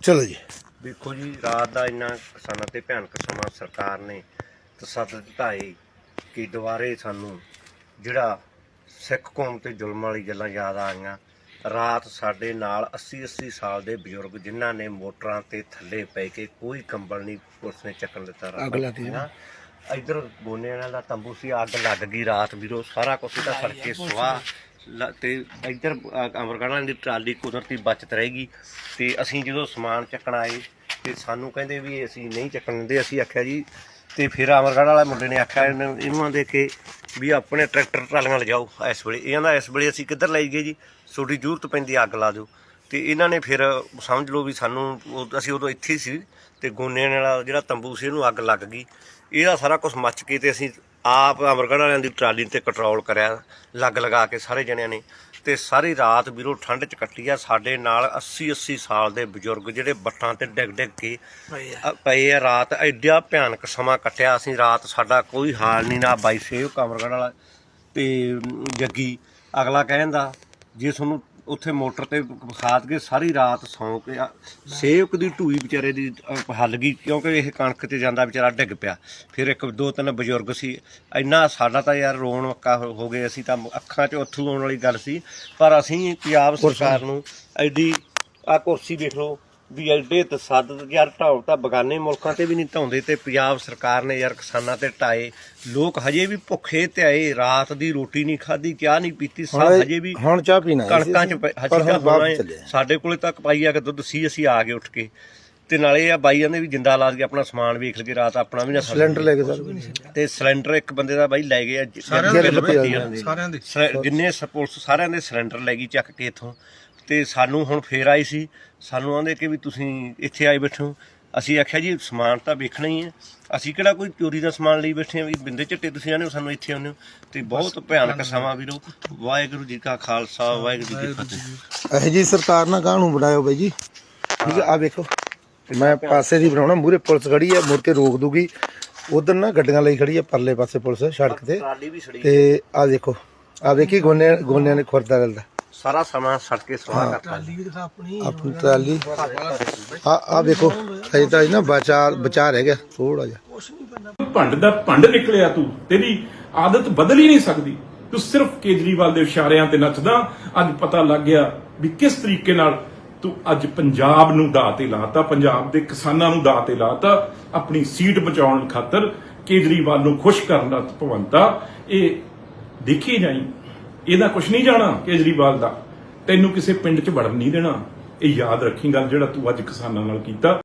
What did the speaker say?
ਚਲੋ ਜੀ। ਵੇਖੋ ਜੀ ਰਾਤ ਦਾ ਇੰਨਾ ਕਿਸਾਨਾਂ ਤੇ ਭਿਆਨਕ ਸਮਾਂ ਸਰਕਾਰ ਨੇ ਤਸੱਦਦ ਢਾਏ ਕਿ ਦੁਬਾਰੇ ਸਾਨੂੰ ਜਿਹੜਾ ਸਿੱਖ ਕੌਮ ਤੇ ਜ਼ੁਲਮ ਵਾਲੀ ਗੱਲਾਂ ਯਾਦ ਆ ਗਈਆਂ ਰਾਤ ਸਾਡੇ ਨਾਲ 80 80 ਸਾਲ ਦੇ ਬਜ਼ੁਰਗ ਜਿਨ੍ਹਾਂ ਨੇ ਮੋਟਰਾਂ ਤੇ ਥੱਲੇ ਪੈ ਕੇ ਕੋਈ ਕੰਬਲ ਨਹੀਂ ਪੁਲਿਸ ਨੇ ਚੱਕਣ ਦਿੱਤਾ ਰਾਤ ਅੱਗ ਲੱਗੀ ਨਾ। ਇਧਰ ਗੋਨਿਆਂ ਦਾ ਤੰਬੂ ਸੀ ਅੱਗ ਲੱਗ ਗਈ ਰਾਤ ਵੀਰੋ ਸਾਰਾ ਕੁਝ ਇਹਦਾ ਫੜ ਕੇ ਸਵਾਹ ਲ- ਤੇ ਅਮਰਗੜ੍ਹ ਵਾਲਿਆਂ ਦੀ ਟਰਾਲੀ ਕੁਦਰਤੀ ਬਚਤ ਰਹੇਗੀ। ਤੇ ਅਸੀਂ ਜਦੋਂ ਸਮਾਨ ਚੱਕਣ ਆਏ, ਤੇ ਸਾਨੂੰ ਕਹਿੰਦੇ ਵੀ ਅਸੀਂ ਨਹੀਂ ਚੱਕਣ ਦਿੰਦੇ, ਅਸੀਂ ਆਖਿਆ ਜੀ, ਤੇ ਫਿਰ ਅਮਰਗੜ੍ਹ ਵਾਲੇ ਮੁੰਡੇ ਨੇ ਆਖਿਆ, ਇਹਨੂੰ ਇਹਨਾਂ ਦੇ ਕੇ ਵੀ ਆਪਣੇ ਟਰੈਕਟਰ ਟਰਾਲੀਆਂ ਲਿਜਾਓ ਇਸ ਵੇਲੇ। ਇਹਨਾਂ ਦਾ ਇਸ ਵੇਲੇ ਅਸੀਂ ਕਿੱਧਰ ਲੈ ਗਏ ਜੀ? ਤੁਹਾਡੀ ਜ਼ਰੂਰਤ ਪੈਂਦੀ ਅੱਗ ਲਾ ਦਿਓ। ਤੇ ਇਹਨਾਂ ਨੇ ਫਿਰ ਸਮਝ ਲਓ ਵੀ ਸਾਨੂੰ ਉਹ- ਅਸੀਂ ਉਦੋਂ ਇੱਥੇ ਹੀ ਸੀ, ਤੇ ਗੋਨੇ ਵਾਲਾ ਜਿਹੜਾ ਤੰਬੂ ਸੀ, ਇਹਨੂੰ ਅੱਗ ਲੱਗ ਗਈ। ਇਹਦਾ ਸਾਰਾ ਕੁਝ ਮੱਚ ਕੇ ਤੇ ਅਸੀਂ ਆਪ ਅਮਰਗੜ੍ਹ ਵਾਲਿਆਂ ਦੀ ਟਰਾਲੀ ਤੇ ਕੰਟਰੋਲ ਕਰਿਆ ਲੱਗ ਲਗਾ ਕੇ ਸਾਰੇ ਜਣਿਆਂ ਨੇ। ਤੇ ਸਾਰੀ ਰਾਤ ਵੀਰੋ ਠੰਡ ਚ ਕੱਟੀ ਆ ਸਾਡੇ ਨਾਲ 80 80 ਸਾਲ ਦੇ ਬਜ਼ੁਰਗ ਜਿਹੜੇ ਬੱਟਾਂ ਤੇ ਡਿੱਗ ਡਿੱਗ ਕੇ ਅ, ਪਏ ਆ ਰਾਤ ਐਡਾ ਭਿਆਨਕ ਸਮਾਂ ਕੱਟਿਆ ਅਸੀਂ ਰਾਤ ਸਾਡਾ ਕੋਈ ਹਾਲ ਨਹੀਂ ਨਾ ਬਾਈ ਸੇਵ ਕਮਰਗੜ ਵਾਲਾ ਤੇ ਅਮ, ਜੱਗੀ ਅਗਲਾ ਕਹਿੰਦਾ ਜੇ ਤੁਹਾਨੂੰ ਉੱਥੇ ਮੋਟਰ ਤੇ ਖਾਦ ਕੇ ਸਾਰੀ ਰਾਤ ਸੌਂ ਕੇ ਆ, ਸੇਵਕ ਦੀ ਢੂਈ ਵਿਚਾਰੇ ਦੀ ਹੱਲ ਗਈ ਕਿਉਂਕਿ ਇਹ ਕਣਕ ਤੇ ਜਾਂਦਾ ਵਿਚਾਰਾ ਡਿੱਗ ਪਿਆ। ਫਿਰ ਇੱਕ ਦੋ ਤਿੰਨ ਬਜ਼ੁਰਗ ਸੀ। ਇੰਨਾ ਸਾਡਾ ਤਾਂ ਯਾਰ ਰੋਣ ਮੱਕਾ ਹੋ ਹੋ ਗਏ। ਅਸੀਂ ਤਾਂ ਅੱਖਾਂ 'ਚ ਅੱਥਰੂ ਆਉਣ ਵਾਲੀ ਗੱਲ ਸੀ। ਪਰ ਅਸੀਂ ਪੰਜਾਬ ਸਰਕਾਰ ਨੂੰ ਐਡੀ ਆ ਕੁਰਸੀ ਦੇਖ ਲਓ ਵੀ ਐਡੇ ਤਸੱਦਦ ਯਾਰ ਢਾਉ ਤਾਂ ਬਗਾਨੇ ਮੁਲਕਾਂ ਤੇ ਵੀ ਨਹੀਂ ਢਾਉਂਦੇ ਤੇ ਪੰਜਾਬ ਸਰਕਾਰ ਨੇ ਯਾਰ ਕਿਸਾਨਾਂ ਤੇ ਢਾਏ ਲੋਕ ਹਜੇ ਵੀ ਭੁੱਖੇ ਤੇ ਆਏ ਰਾਤ ਦੀ ਰੋਟੀ ਨਹੀਂ ਖਾਧੀ ਚਾਹ ਨਹੀਂ ਪੀਤੀ ਸਭ ਹਜੇ ਵੀ ਹੁਣ ਚਾਹ ਪੀਣਾ ਕਣਕਾਂ ਚ ਅਸੀਂ ਹੁਣ ਤਾਂ। ਸਾਡੇ ਕੋਲੇ ਤੱਕ ਪਾਈ ਆ ਕੇ ਦੁੱਧ ਸੀ ਅਸੀਂ ਆ ਗਏ ਉੱਠ ਕੇ। ਤੇ ਨਾਲੇ ਆ ਬਾਈਆਂ ਨੇ ਵੀ ਜਿੰਦਾ ਲਾ ਕੇ ਆਪਣਾ ਸਮਾਨ ਵੇਖ ਲਗੇ ਰਾਤ ਆਪਣਾ ਵੀ ਨਾ ਸਿਲੰਡਰ ਲੈ ਕੇ ਸਰ ਤੇ ਸਿਲੰਡਰ ਇੱਕ ਬੰਦੇ ਦਾ ਬਾਈ ਲੈ ਗਏ ਆ ਸਾਰਿਆਂ ਦੇ ਦੇ। ਜਿੰਨੇ ਪੁਲਿਸ ਸਾਰਿਆਂ ਦੇ ਸਿਲੰਡਰ ਲੈ ਗਈ ਚੱਕ ਕੇ ਇਥੋਂ। ਤੇ ਸਾਨੂੰ ਹੁਣ ਫੇਰ ਆਈ ਸੀ। ਸਾਨੂੰ ਆਂਦੇ ਕਿ ਵੀ ਤੁਸੀਂ ਇੱਥੇ ਆਏ ਬੈਠੋ ਅਸੀਂ ਆਖਿਆ ਜੀ ਸਮਾਨ ਤਾਂ ਵੇਖਣਾ ਹੀ ਹੈ। ਅਸੀਂ ਕਿਹੜਾ ਕੋਈ ਚੋਰੀ ਦਾ ਸਮਾਨ ਲਈ ਬੈਠੇ ਆ ਵੀ ਬਿੰਦੇ ਝੱਟੇ ਤੁਸੀਂ ਆਨੇ ਸਾਨੂੰ ਇੱਥੇ ਆਉਂਦੇ ਹੋ। ਤੇ ਬਹੁਤ ਭਿਆਨਕ ਸਮਾਂ ਵੀਰੋ। ਵਾਹਿਗੁਰੂ ਜੀ ਕਾ ਖਾਲਸਾ ਵਾਹਿਗੁਰੂ ਜੀ ਕੀ ਫਤਿਹ। ਇਹ ਜੀ ਸਰਕਾਰ ਨਾਲ ਕਾਹਨੂੰ ਬਣਾਇਓ ਬਾਈ ਜੀ? ਠੀਕ ਹੈ ਆ ਵੇਖੋ। ਮੈਂ ਪਾਸੇ ਦੀ ਬਣਾਉਣਾ ਮੂਰੇ ਪੁਲਿਸ ਖੜੀ ਹੈ ਮੁੜ ਕੇ ਰੋਕ ਦੂਗੀ। ਉਧਰ ਨਾ ਗੱਡੀਆਂ ਲਈ ਖੜੀ ਹੈ ਪਰਲੇ ਪਾਸੇ ਪੁਲਿਸ ਸੜਕ ਤੇ। ਤੇ ਆ ਦੇਖੋ ਆ ਵੇਖੀ ਗੋਨੇ ਗੋਨਿਆਂ ਨੇ ਖੁਰਦਾ ਰਲਦਾ। ਸਾਰਾ ਸਮਾਂ ਸੜ ਕੇ ਸੁਆਹ ਕਰਤਾ ਆਪਣੀ। ਟਰਾਲੀ। ਆ ਆ ਵੇਖੋ ਅਜੇ ਤਾਂ ਇਹ ਨਾ ਬਚਾ ਬਚਾ ਰਹਿ ਗਿਆ ਥੋੜਾ ਜਿਹਾ। ਭੰਡ ਦਾ ਭੰਡ ਨਿਕਲਿਆ ਤੂੰ ਤੇਰੀ ਆਦਤ ਬਦਲ ਹੀ ਨਹੀਂ ਸਕਦੀ। ਤੂੰ ਸਿਰਫ ਕੇਜਰੀਵਾਲ ਦੇ ਇਸ਼ਾਰਿਆਂ ਤੇ ਨੱਚਦਾ ਅੱਜ ਪਤਾ ਲੱਗ ਗਿਆ ਵੀ ਕਿਸ ਤਰੀਕੇ ਨਾਲ ਤੂੰ ਅੱਜ ਪੰਜਾਬ ਨੂੰ ਦਾਅ ਤੇ ਲਾਤਾ ਪੰਜਾਬ ਦੇ ਕਿਸਾਨਾਂ ਨੂੰ ਦਾਅ ਤੇ ਲਾਤਾ ਆਪਣੀ ਸੀਟ ਬਚਾਉਣ ਖਾਤਰ ਕੇਜਰੀਵਾਲ ਨੂੰ ਖੁਸ਼ ਕਰਨ ਦਾ ਭਵੰਤਾ। ਇਹ ਦੇਖੀ ਜਾਈ ਇਹਦਾ ਕੁਝ ਨਹੀਂ ਜਾਣਾ ਕੇਜਰੀਵਾਲ ਦਾ। ਤੈਨੂੰ ਕਿਸੇ ਪਿੰਡ 'ਚ ਵੜਨ ਨਹੀਂ ਦੇਣਾ। ਇਹ ਯਾਦ ਰੱਖੀ ਗੱਲ ਜਿਹੜਾ ਤੂੰ ਅੱਜ ਕਿਸਾਨਾਂ ਨਾਲ ਕੀਤਾ।